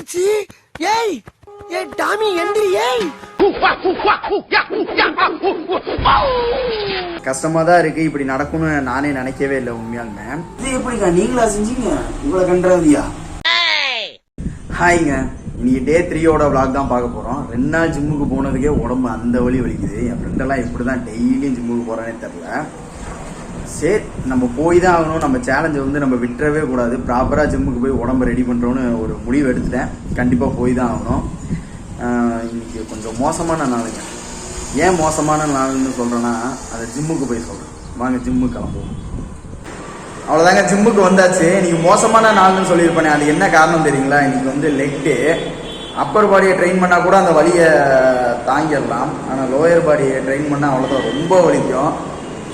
தொங்கிருச்சு ஏய் ஏ டாமி எந்திரி ஏய். கஷ்டமா தான் இருக்கு. இப்படி நடக்கும்னு நானே நினைக்கவே இல்லை உண்மையாலுமே. இது எப்படிக்கா? நீங்களா செஞ்சீங்க? இவ்வளவு கன்றாவியா ஹாய்ங்க. இன்னைக்கு டே த்ரீயோட vlog தான் பார்க்க போறோம். ரெண்டு நாள் ஜிம்முக்கு போனதுக்கே உடம்பு அந்த வலி வலிக்குது. என் ஃப்ரெண்டெல்லாம் எப்படி தான் டெய்லியும் ஜிம்முக்கு போறானே தெரில சரி நம்ம போய் தான் ஆகணும். நம்ம சேலஞ்சை வந்து நம்ம விட்டுறவே கூடாது. ப்ராப்பராக ஜிம்முக்கு போய் உடம்ப ரெடி பண்ணுறோன்னு ஒரு முடிவு எடுத்துட்டேன். கண்டிப்பாக போய் தான் ஆகணும். இன்றைக்கி இன்னைக்கு கொஞ்சம் மோசமான நாளுங்க. ஏன் மோசமான நாள்னு சொல்கிறேன்னா அதை ஜிம்முக்கு போய் சொல்கிறேன் வாங்க ஜிம்முக்கு கிளம்புவோம். அவ்வளோதாங்க ஜிம்முக்கு வந்தாச்சு. நீங்கள் மோசமான நாள்னு சொல்லியிருப்பேன் அது என்ன காரணம் தெரியுங்களா? இன்றைக்கி வந்து லெக் டே அப்பர் பாடியை ட்ரெயின் பண்ணால் கூட அந்த வலியை தாங்கிடலாம். ஆனால் லோயர் பாடியை ட்ரெயின் பண்ணால் அவ்வளோதான் ரொம்ப வலிக்கும்.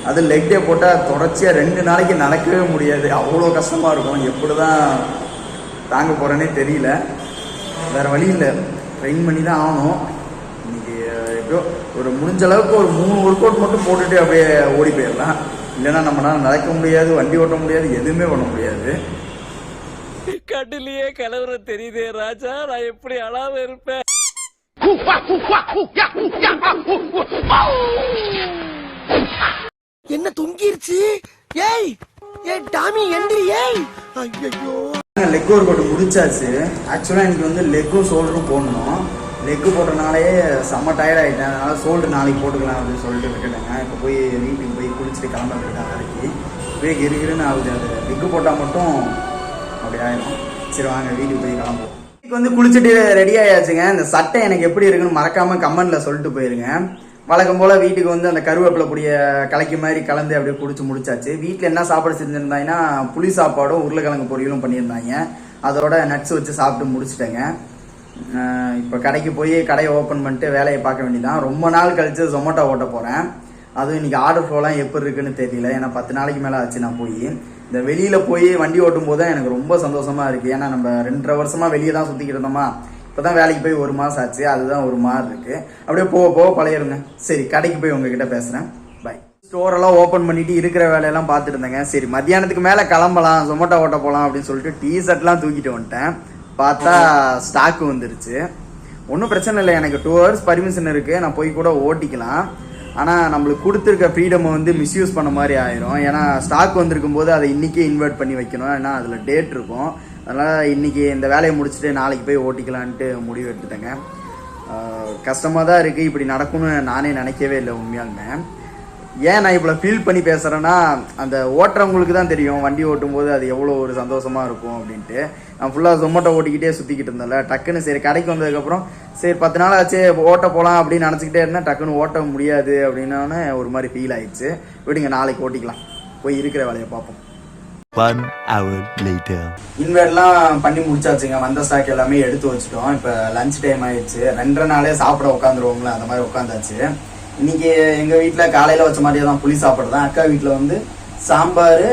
அது லெக் டே போட்டால் தொடர்ச்சியாக ரெண்டு நாளைக்கு நடக்கவே முடியாது. அவ்வளோ கஷ்டமாக இருக்கும். எப்படி தான் தாங்க போகிறேனே தெரியல. வேறு வழி இல்லை. ட்ரெயின் பண்ணி தான் ஆகணும். இன்னைக்கு எப்படியோ ஒரு முடிஞ்ச அளவுக்கு ஒரு மூணு ஒர்க் அவுட் மட்டும் போட்டுட்டு அப்படியே ஓடி போயிடலாம். இல்லைன்னா நம்மளால நடக்க முடியாது வண்டி ஓட்ட முடியாது எதுவுமே பண்ண முடியாது. கட்டிலேயே கலவர தெரியுதே ராஜா. நான் எப்படி அழாம இருப்பேன்? என்ன தொங்கிருச்சு? ஏய் ஏய் டாமி எந்திரி ஏய். ஐயோ லெக் ஒர்க் அவுட் முடிச்சாச்சு. ஆக்சுவலாக எனக்கு வந்து லெக்கும் ஷோல்டரும் போடணும். லெக்கு போட்டனாலே செம்ம டயர்ட் ஆகிட்டேன் அதனால் ஷோல்டர் நாளைக்கு போட்டுக்கலாம் அப்படின்னு சொல்லிட்டு விட்டுட்டேங்க. இப்போ போய் வீட்டுக்கு போய் குளிச்சுட்டு கிளம்பிட்டு நாளைக்கு போய் கிருகிருன்னு ஆகுது அது. லெக்கு போட்டால் மட்டும் அப்படி ஆயிடும் சரி வாங்க வீட்டுக்கு போய் கிளம்புவோம். வந்து குளிச்சுட்டு ரெடி ஆயாச்சுங்க. இந்த சட்டை எனக்கு எப்படி இருக்குன்னு மறக்காமல் கமெண்டில் சொல்லிட்டு போயிருங்க. வழக்கம் போல வீட்டுக்கு வந்து அந்த கருவேப்பிலை பொடிய கலைக்கு மாதிரி கலந்து அப்படியே குடிச்சு முடிச்சாச்சு. வீட்டில் என்ன சாப்பாடு செஞ்சுருந்தாங்கன்னா புளி சாப்பாடும் உருளைக்கிழங்கு பொரியலும் பண்ணியிருந்தாங்க. அதோட நட்ஸ் வச்சு சாப்பிட்டு முடிச்சிட்டேங்க. இப்போ கடைக்கு போய் கடையை ஓப்பன் பண்ணிட்டு வேலையை பார்க்க வேண்டியதான் ரொம்ப நாள் கழிச்சு ஜொமேட்டோ ஓட்ட போகிறேன் அதுவும் இன்னைக்கு ஆர்டர் ஃப்ளோலாம் எப்படி இருக்குன்னு தெரியல. ஏன்னா பத்து நாளைக்கு மேலே ஆச்சு நான் போய். இந்த வெளியில் போய் வண்டி ஓட்டும் போது தான் எனக்கு ரொம்ப சந்தோஷமாக இருக்குது ஏன்னா நம்ம ரெண்டரை வருஷமாக வெளியே தான் சுற்றிக்கிட்டு இருந்தோமா? இப்போ தான் வேலைக்கு போய் ஒரு மாதம் ஆச்சு அதுதான் ஒரு மாதிரி இருக்கு. அப்படியே போக போக பழையிருங்க சரி கடைக்கு போய் உங்ககிட்ட பேசுகிறேன் பை ஸ்டோரெல்லாம் ஓப்பன் பண்ணிட்டு இருக்கிற வேலையெல்லாம் பார்த்துட்டு இருந்தேங்க. சரி மத்தியானத்துக்கு மேலே கிளம்பலாம் ஜொமேட்டோ ஓட்ட போகலாம் அப்படின்னு சொல்லிட்டு டீ ஷர்ட்லாம் தூக்கிட்டு வந்துட்டேன். பார்த்தா ஸ்டாக்கு வந்துருச்சு. ஒன்றும் பிரச்சனை இல்லை எனக்கு டூ ஹவர்ஸ் பர்மிஷன் இருக்குது நான் போய் கூட ஓட்டிக்கலாம். ஆனால் நம்மளுக்கு கொடுத்துருக்க ஃப்ரீடமை வந்து மிஸ்யூஸ் பண்ண மாதிரி ஆயிரும். ஏன்னா ஸ்டாக் வந்திருக்கும் போது அதை இன்றைக்கே இன்வெர்ட் பண்ணி வைக்கணும். ஏன்னா அதில் டேட் இருக்கும். அதனால் இன்றைக்கி இந்த வேலையை முடிச்சுட்டு நாளைக்கு போய் ஓட்டிக்கலான்ட்டு முடிவு எடுத்துட்டேங்க. கஷ்டமாக தான் இருக்குது இப்படி நடக்கும்னு நானே நினைக்கவே இல்லை உண்மையாலுமே. ஏன் நான் இவ்வளோ ஃபீல் பண்ணி பேசுகிறேன்னா அந்த ஓட்டுறவங்களுக்கு தான் தெரியும். வண்டி ஓட்டும் போது அது எவ்வளோ ஒரு சந்தோஷமாக இருக்கும் அப்படின்ட்டு. நான் ஃபுல்லாக ஜொமேட்டோ ஓட்டிக்கிட்டே சுற்றிக்கிட்டு இருந்தேன்ல. டக்குன்னு சரி கடைக்கு வந்ததுக்கப்புறம் சரி பத்து நாள் ஆச்சு ஓட்ட போகலாம் அப்படின்னு நினச்சிக்கிட்டே இருந்தேன். டக்குன்னு ஓட்ட முடியாது அப்படின்னோடனே ஒரு மாதிரி ஃபீல் ஆயிடுச்சு. விடுங்க நாளைக்கு ஓட்டிக்கலாம். போய் இருக்கிற வேலையை பார்ப்போம். ஒன் ஹவர் லேட்டர் இன்வெர்ட்லாம் பண்ணி முடிச்சாச்சுங்க. வந்த ஸ்டாக் எல்லாமே எடுத்து வச்சுட்டோம். இப்போ லஞ்ச் டைம் ஆயிடுச்சு. ரெண்டரை நாளே சாப்பிட உட்காந்துருவோங்களா அந்த மாதிரி உட்காந்தாச்சு. இன்னைக்கு எங்கள் வீட்டில் காலையில் வச்ச மாதிரியே தான் புளி சாப்பாடு தான். அக்கா வீட்டில் வந்து சாம்பார்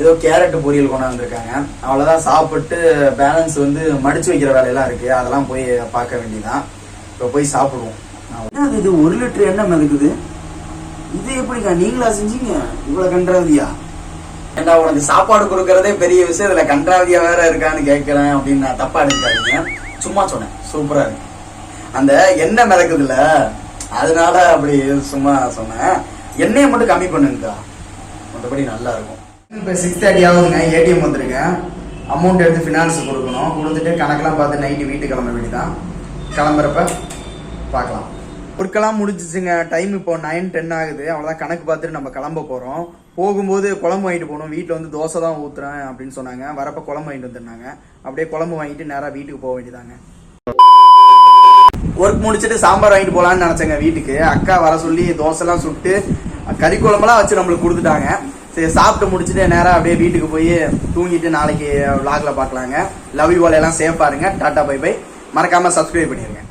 ஏதோ கேரட்டு பொரியல் கொண்டு வந்திருக்காங்க. அவ்வளோதான் சாப்பிட்டு பேலன்ஸ் வந்து மடிச்சு வைக்கிற வேலையெல்லாம் இருக்குது அதெல்லாம் போய் பார்க்க வேண்டியதான் இப்போ போய் சாப்பிடுவோம். இது? ஒரு லிட்டர் எண்ணெய் மிதக்குது. இது எப்படிக்கா? நீங்களா செஞ்சீங்க? இவ்வளோ கன்றாவியா? ஏண்டா உனக்கு சாப்பாடு கொடுக்கறதே பெரிய விஷயம் இதுல கன்றாவியா வேற இருக்கான்னு கேட்கிறேன் அப்படின்னு நான் தப்பா எடுத்துக்காதீங்க. சும்மா சொன்னேன். சூப்பரா இருக்கு. அந்த எண்ணெய் மிதக்குதுல்ல அதனால அப்படி சும்மா சொன்னேன். எண்ணெயை மட்டும் கம்மி பண்ணுங்கக்கா. மற்றபடி நல்லா இருக்கும். இப்போ சிக்ஸ் தேர்ட்டி ஆகுதுங்க. ஏடிஎம் வந்திருக்கேன். அமௌண்ட் எடுத்து ஃபினான்ஸ் கொடுக்கணும். கொடுத்துட்டு கணக்கெல்லாம் பார்த்து நைட்டு வீட்டுக்கு கிளம்ப வேண்டியதான் கிளம்புறப்ப பார்க்கலாம். ஒர்க்கெல்லாம் முடிஞ்சிச்சுங்க. டைம் இப்போ நைன் டென் ஆகுது. அவ்வளோதான் கணக்கு பார்த்துட்டு நம்ம கிளம்ப போகிறோம் போகும்போது குழம்பு வாங்கிட்டு போகணும். வீட்டில் வந்து தோசை தான் ஊற்றுறேன் அப்படின்னு சொன்னாங்க. வரப்போ குழம்பு வாங்கிட்டு வந்துருந்தாங்க. அப்படியே குழம்பு வாங்கிட்டு நேராக வீட்டுக்கு போக வேண்டியதாங்க. ஒர்க் முடிச்சுட்டு சாம்பார் வாங்கிட்டு போகலான்னு நினச்சேங்க வீட்டுக்கு. அக்கா வர சொல்லி தோசைலாம் சுட்டு கறி குழம்பெல்லாம் வச்சு நம்மளுக்கு கொடுத்துட்டாங்க. சரி சாப்பிட்டு முடிச்சுட்டு நேராக அப்படியே வீட்டுக்கு போய் தூங்கிட்டு நாளைக்கு vlogல பார்க்கலாங்க. லவ் யூ எல்லாம் சேஃபாக இருங்க. டாட்டா பை பை மறக்காமல் சப்ஸ்கிரைப் பண்ணிடுங்க